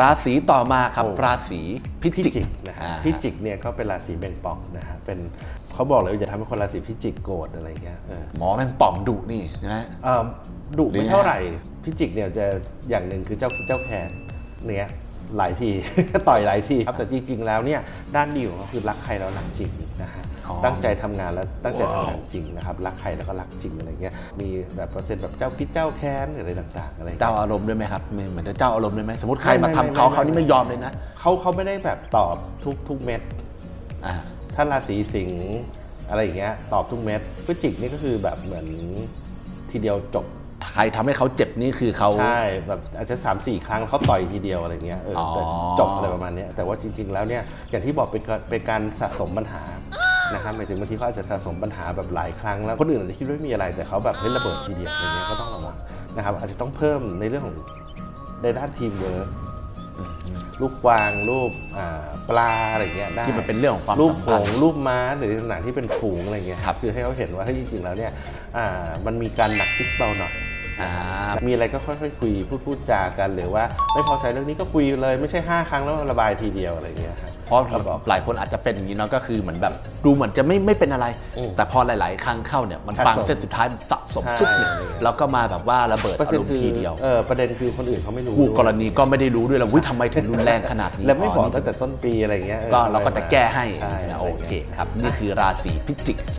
ราศีต่อมาครับโอ้ราศีพิพิจิกจิกนะฮะอ่าพิจิกเนี่ยก็เป็นราศีเบงปองนะฮะเป็นเขาบอกเลยว่าอย่าทำให้คนราศีพิจิกโกรธอะไรเงี้ยเออหมอแม่งป่องดุนี่ใช่ไหมเอ่อดุหรือไม่ไงเท่าไหร่พิจิกเนี่ยจะอย่างหนึ่งคือเจ้าเจ้าแคนเนี่ย หลายที ต่อยหลายทีครับแต่จริงๆแล้วเนี่ยด้านดีของเขาคือรักใครแล้วรักจริงนะฮะอ๋อตั้งใจทำงานแล้วตั้งใจทำงานจริงนะครับรักใครแล้วก็รักจริงอะไรเงี้ยมีแบบเปอร์เซ็นต์แบบเจ้าคิดเจ้าแค้นหรืออะไรต่างๆอะไรเงี้ยเจ้าอารมณ์ด้วยไหมครับเหมือนเหมือนจะเจ้าอารมณ์ด้วยไหมสมมติใครไม่มาไม่ทำเขาไม่ไม่เขานี่ไม่ยอมเลยนะเขาเขาไม่ได้แบบตอบทุกทุกเม็ดอ่าถ้าราศีสิงห์อะไรอย่างเงี้ยตอบทุกเม็ดพฤศจิกนี่ก็คือแบบเหมือนทีเดียวจบ ใครทำให้เขาเจ็บนี่คือเขา ใช่แบบอาจจะ3ามสี่ครั้งเขาต่อยทีเดียวอะไรเงี้ยเออออแต่จบอะไรประมาณเนี้ยแต่ว่าจริง ๆ แล้วเนี่ยอย่างที่บอกเป็นการเป็นการสะสมปัญหานะครับหมายถึงบางทีเขาอาจจะสะสมปัญหาแบบหลายครั้งแล้วคนอื่นอาจจะคิดว่าไม่มีอะไรแต่เขาแบบเฮ้ยระเบิดทีเดียวอะไรเงี้ยก็ต้องระวังนะครับอาจจะต้องเพิ่มในเรื่องของในด้านทีมเวิร์กลูกกวางรูปอ่าปลาอะไรเงี้ยได้ ที่มันเป็นเรื่องของความรูปสัมโขพันงธ์ รูปม้าหรือต่างๆที่เป็นฝูงอะไรเงี้ยครับ คือให้เขาเห็นว่าเฮ้ยจริงๆแล้วเนี่ยอ่ามันมีการหนักคิดเบาหน่อย อ่ามีอะไรก็ค่อยๆคุยพูดพูดจากันหรือว่าไม่พอใจเรื่องนี้ก็คุยเลยไม่ใช่ 5 ครั้งแล้วระบายทีเดียวอะไรเงี้ยครับ เพราะก็บอกหลายคนอาจจะเป็นอย่างนี้เนาะก็คือเหมือนแบบดูเหมือนจะไม่ไม่เป็นอะไร อืมแต่พอหลาย ๆ ครั้งเข้าเนี่ยมันสะสมฟังเส้นสุดท้ายสะสมใช่ ปุ๊บเนี่ยแล้วก็มาแบบว่าระเบิดเปอร์อาเซ็นรต์มคือณ์ทีเดียวเออประเด็นคือคนอื่นเขาไม่รู้คู่กรณีก็ไม่ได้รู้ด้วยแล้ววิทำไมถึงรุนแรงขนาดนี้ แล้วไม่บอกนี่ตั้งแต่ต้นปีอะไรเงี้ยออก็เราก็จะแก้ให้ใช่โอเคครับ นี่คือราศีพิจิก